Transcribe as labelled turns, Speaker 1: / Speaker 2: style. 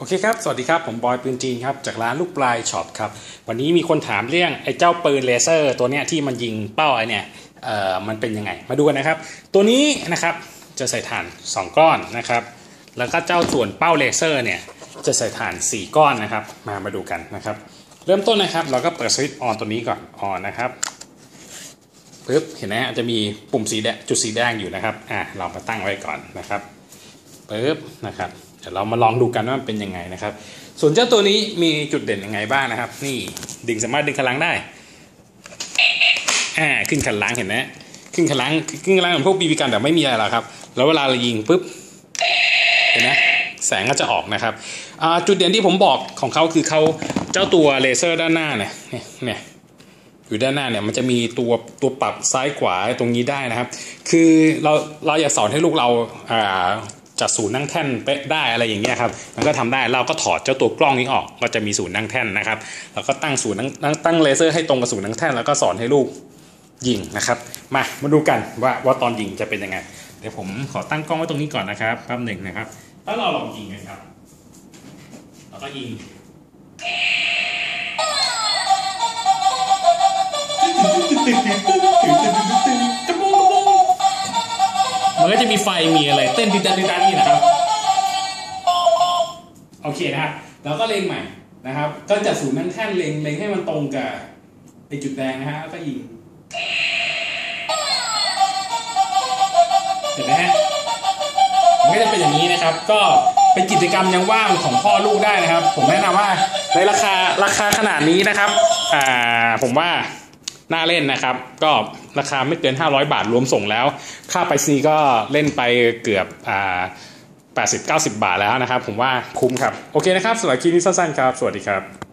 Speaker 1: โอเคครับ สวัสดีครับ ผมบอยปืนจีนครับ จากร้านลูกปลายช็อปครับ วันนี้มีคนถามเรื่องไอ้เจ้าปืนเลเซอร์ ตัวเนี้ยที่มันยิงเป้าไอ้เนี่ย เอ่อ มันเป็นยังไง มาดูกันนะครับ ตัวนี้นะครับ จะใส่ถ่าน 2 ก้อนนะครับ แล้วก็เจ้าส่วนเป้าเลเซอร์เนี่ย จะใส่ถ่าน 4 ก้อนนะครับ มา มาดูกันนะครับ เริ่มต้นนะครับ เราก็เปิดสวิตช์ออนตัวนี้ก่อน ออนนะครับปึ๊บ เห็นไหมจะมีปุ่มสีแดง จุดสีแดงอยู่นะครับ อ่าเรามาตั้งไว้ก่อนนะครับปึ๊บ นะครับ เดี๋ยวเรามาลองดูกันว่ามันเป็นยังไงนะครับ ส่วนเจ้าตัวนี้มีจุดเด่นยังไงบ้างนะครับ นี่ดึงสามารถดึงคันล้างได้อ่าขึ้นคันล้างเห็นไหมขึ้นคันล้างขึ้นคันล้างเหมือนพวกบีบีกันแต่ไม่มีอะไรหรอกครับ แล้วเวลาเรายิงปุ๊บเห็นไหมแสงก็จะออกนะครับจุดเด่นที่ผมบอกของเขาคือเขาเจ้าตัวเลเซอร์ด้านหน้าเนี่ยเนี่ยอยู่ด้านหน้าเนี่ยมันจะมีตัวตัวปรับซ้ายขวาตรงนี้ได้นะครับ คือเราเราอยากสอนให้ลูกเรา อ่าจัดศูนย์นั่งแท่นเป๊ะได้อะไรอย่างเงี้ยครับมันก็ทำได้เราก็ถอดเจ้าตัวกล้องนี้ออกก็จะมีศูนย์นั่งแท่นนะครับแล้วก็ตั้งศูนย์นั่งตั้งเลเซอร์ให้ตรงกับศูนย์นั่งแท่นแล้วก็สอนให้ลูกยิงนะครับ มามาดูกันว่าว่าตอนยิงจะเป็นยังไง เดี๋ยวผมขอตั้งกล้องไว้ตรงนี้ก่อนนะครับแป๊บหนึ่งนะครับแล้วเราลองยิงกันครับเราก็ยิง มันก็จะมีไฟมีอะไร เต้นดิดันดิดันนี่นะครับ โอเคนะครับแล้วก็เลงใหม่นะครับ ก็จัดศูนย์นั่งแท่นเลงเลงให้มันตรงกับไอจุดแดงนะฮะแล้วก็ยิงเห็นไหมฮะมันก็จะเป็นอย่างนี้นะครับ ก็เป็นกิจกรรมยังว่างของพ่อลูกได้นะครับ ผมแนะนำว่าในราคาราคาขนาดนี้นะครับ อ่าผมว่า น่าเล่นนะครับ ก็ราคาไม่เกิน 500 บาทรวมส่งแล้ว ค่าไปซีก็เล่นไปเกือบอ่า80-90 บาทแล้วนะครับ ผมว่าคุ้มครับ โอเคนะครับสำหรับคลิปนี้สั้นๆครับ สวัสดีครับ